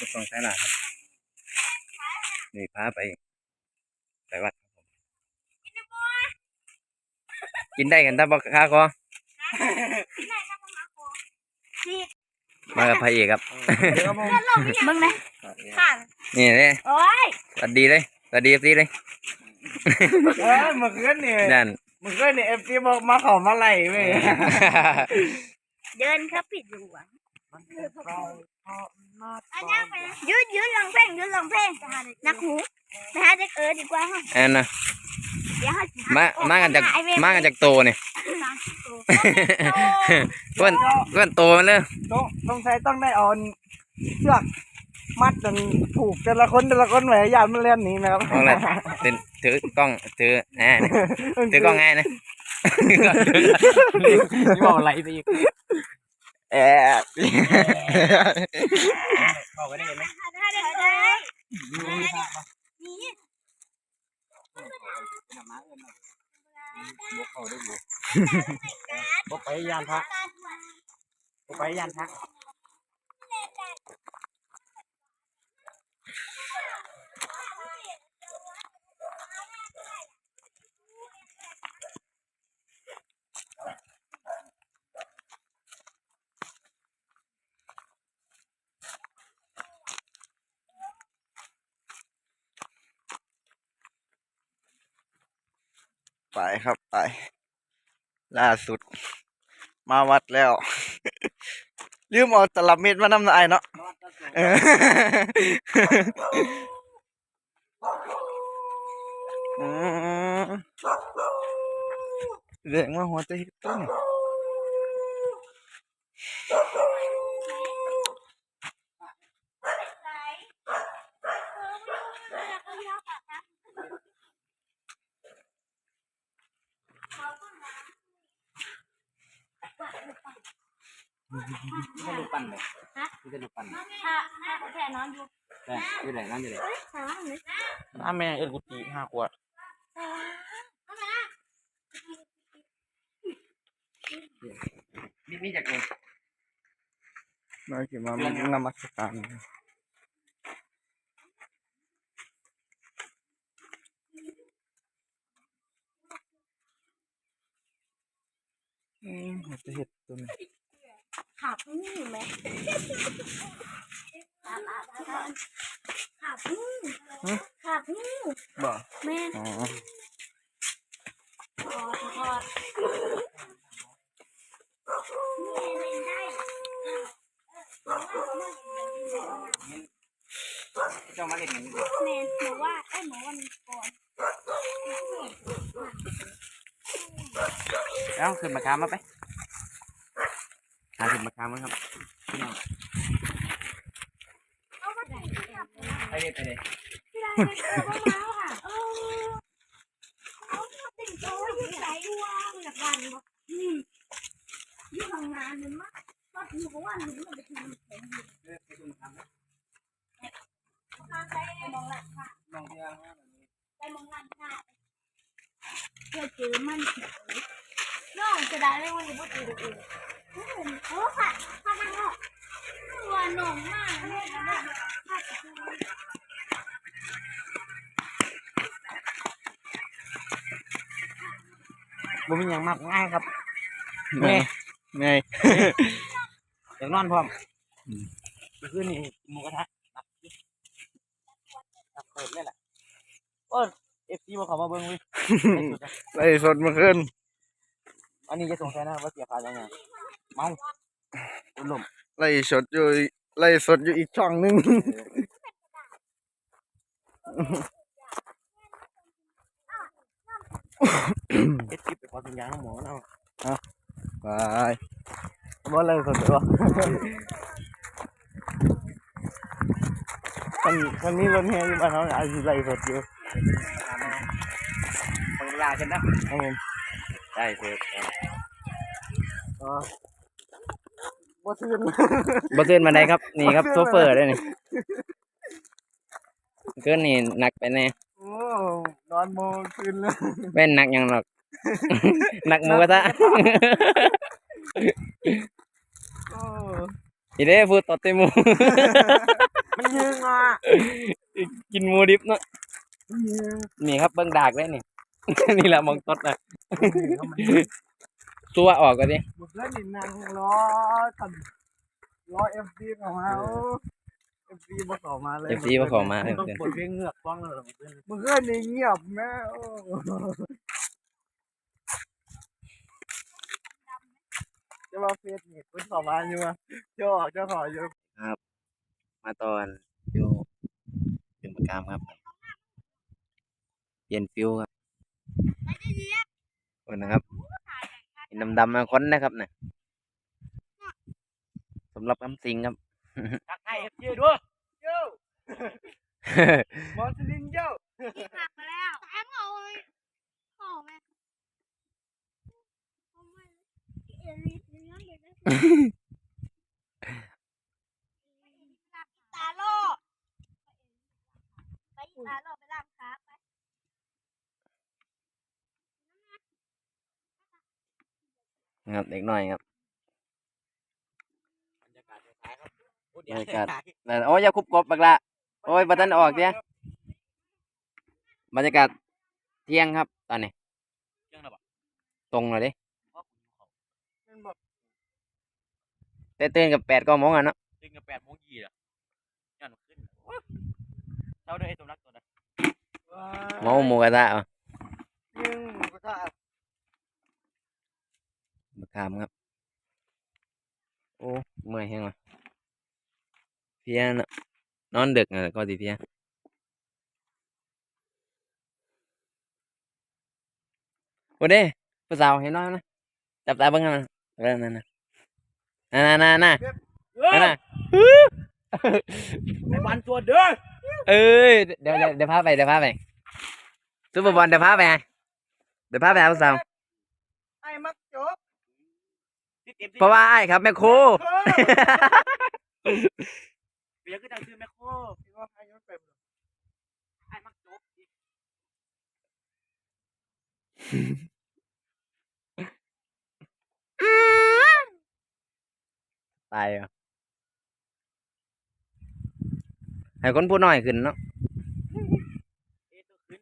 ก็ต้องใช้หลักครับนี่พาไป ไปวัดครับผมกินได้กันถ้าบอกค้าก็มากับพระเอกครับมึงนะค่ะนี่เลยโอ้ยสวัสดีเลยสวัสดีซีเลยเออเมื่อคืนนี่นั่นเมื่อคืนนี่เอฟซีบอกมาขอมาไล่เว้ยเดินครับผิดอยู่อะ ยืดยืดลองเพลงยืดลองเพลงนักหูไปหาเด็กเออดีกว่าฮะอันนะเดี๋ยวให้มามากันจากมากันจากโตเนี่ยเพื่อนเพื่อนโตมันเลยต้องต้องใช้ต้องได้เอาเชือกมัดจนผูกแต่ละคนแต่ละคนไว้ยานมันเล่นหนี้นะครับมองอะไรถือถือกล้องถืออ่าเนี่ยถือกล้องง่ายนะนี่บอกอะไรสิแอบ เข้าไปได้ไหมถ้าเด็กเออนี่บ่ไปยานพระบ่ไปยานพระ ไปครับไป ล่าสุด มาวัดแล้ว ลืมเอาตลับเม็ดมานำนายเนาะเอออืมเรียกว่าหัวใจเฮ็ดต้น ไม่ใช่ลูกปั้นเลยไม่ใช่ลูกปั้นถ้าถ้าแค่นอนอยู่แต่อยู่ไหนนั่นอยู่ไหนน้าแม่เอ็นกุฏิห้าขวดนี่นี่จากเองมาเกี่ยวมานนมัสการอืมหัวใจเฮ็ดต้นขา พึ่งไหมขาขาขาขาพึ่งขาพึ่งบ่แม่อ๋อทอดทอดนี่เล่นได้เจ้ามาเล่นอย่างนี้แม่หนูว่าไอ้หนูวันก่อนแล้วขึ้นมาค้ามาไป หาขึ้นมาค้ามาครับเอามาใส่ที่แบบไปเลยไปเลยที่ร้านเป็นเสื้อมะพร้าวค่ะเออเขาชอบติ่งโต้ยืดไหลว่างจอกอืมยืดทำงานมันากก็ถือว่าหนูมันจะทำแข็งอยู่ไปมองหลังค่ะมองเรื่องไปมองหลังค่ะเพื่อเจอมันน้องจะได้ไม่วันนี้พูดเองเอง โอ้ค่ะข้างนอกตัวหนุ่มมากเลยนะบ่มีหยังมากง่ายครับแม่แม่อยากนอนพร้อมเมื่อคืนนี่หมูกระทะเปิดเลยล่ะเอฟซีมาขอมาเบิ่งเว้ยไล่สดเมื่อคืนอันนี้จะส่งสัยนะว่าเสียค่ายังไง มาอุลมไล่สดอยู่ไล่สดอยู่อีกช่องหนึงเอ็ดคลิปไปขอสัญญาณของหมอเนาะไปบ่ไล่สดเลยวะคันคันนี้รถแห่อยู่บ้านเราอาจจะไล่สดอยู่เวลากันนะครับผมได้เถอะอ๋อ บ่ตื่นบ่ขึ้นมาได้ครับ นี่ครับโซเฟอร์ด้วยนี่เกินนี่หนักไปแน่โอ้นอนโมคืนเลยเป็นหนักยังหรอกหนักหมูกระทะโอ้ทีเด้พูดต่อเตมูยิงอะกินหมูดิบเนาะนี่ครับเบิ้งดากเลยนี่นี่แหละมองตดนะ ตัวออกก็ดิบุกเล่นนั่งรอตันรอเอฟซีเข้ามาเอฟซีมาเข้ามาเลยเอฟซีมาขอมาเลยต้องเปิดเพลงเงือกฟังเลยมึงเล่นนี่เงียบแม่โอ้จะมาเฟซนี่คุณเข้ามาอยู่วะเจ้าออกเจ้าขออยู่มาตอนอยู่เป็นประกามครับ เปลี่ยนฟิวครับโอ้นะครับ เห็นดำๆมาค้นนะครับนะสำหรับคำสิงครับทักทายเอฟซีด้วยโย่มอสลินโย่หักมาแล้วแต้มเอาเลยขอแม่เอาไม่เอลิสเนื้อเดี๋ยวนะตาโลไปตาโลไปล่างขา ไปครับเด็กน้อยครับบรรยากาศท้ายครับบรรยากาศนั่นโอ้ยอย่าคุบกบบักละโอ้ยบัตันออกเดียบรรยากาศเที่ยงครับ ตอนนี้เรื่องระบาดตรงเลยดิมันแบบแต่ตื่นกับแปดก็โมงอะเนาะดึงกับแปดโมงยี่อะย้อนขึ้นเท่าด้วยไอ้ตัวรักตัวนั้นโมงหมูกระทะอะยิงหมูกระทะบัก ขามครับ โอ้เมื่อยแห้งว่ะเพลียเนาะนอนดึกอะก็สิเพลียโอ้เด้ผู้สาวเห็นน้อยนะจับตาเบิ่งกันนะเบิ่งนั่นนะนั่นน่ะนั่นน่ะนั่นน่ะไอ้บันตัวเด้อเอ้ยเดี๋ยวเดี๋ยวเดี๋ยวพาไปเดี๋ยวพาไปซูเปอร์บอลเดี๋ยวพาไปเดี๋ยวพาไปหาผู้สาวไอ้มักจบ เพราะว่าไอ้ครับแม่โคเบียร์ก็ดังชื่อแม่โคพี่ว่าไอ้มันเป็นไอ้มักจบตายอะให้คนพูดน้อยขึ้นเนาะเอตัวขึ้น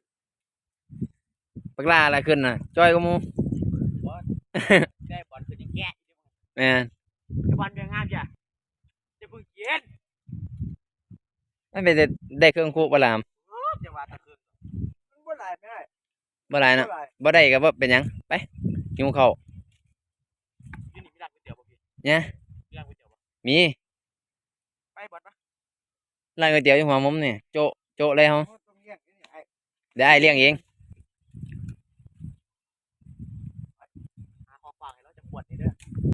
ปักลาอะไรขึ้นน่ะ จ้อยก็มู แมนจะวันจะงามจ้ะจะพึ่งเย็นมันปได้เครื่องคู่บลามจะว่าตะคืนมันบ่หลาไม่ได้ลายนาะบ่ได้กับว่าเป็นยังไปกินข้าวาวเนี่ยมีร้านก๋วเตี๋ยมีไปบ่ปะร้านก๋วยเตี๋ยวอยู่หัวมุมนี่โจโจเลยฮะได้เลี้ยงเองหาของฝากให้เราจะปวดนี่เด้อ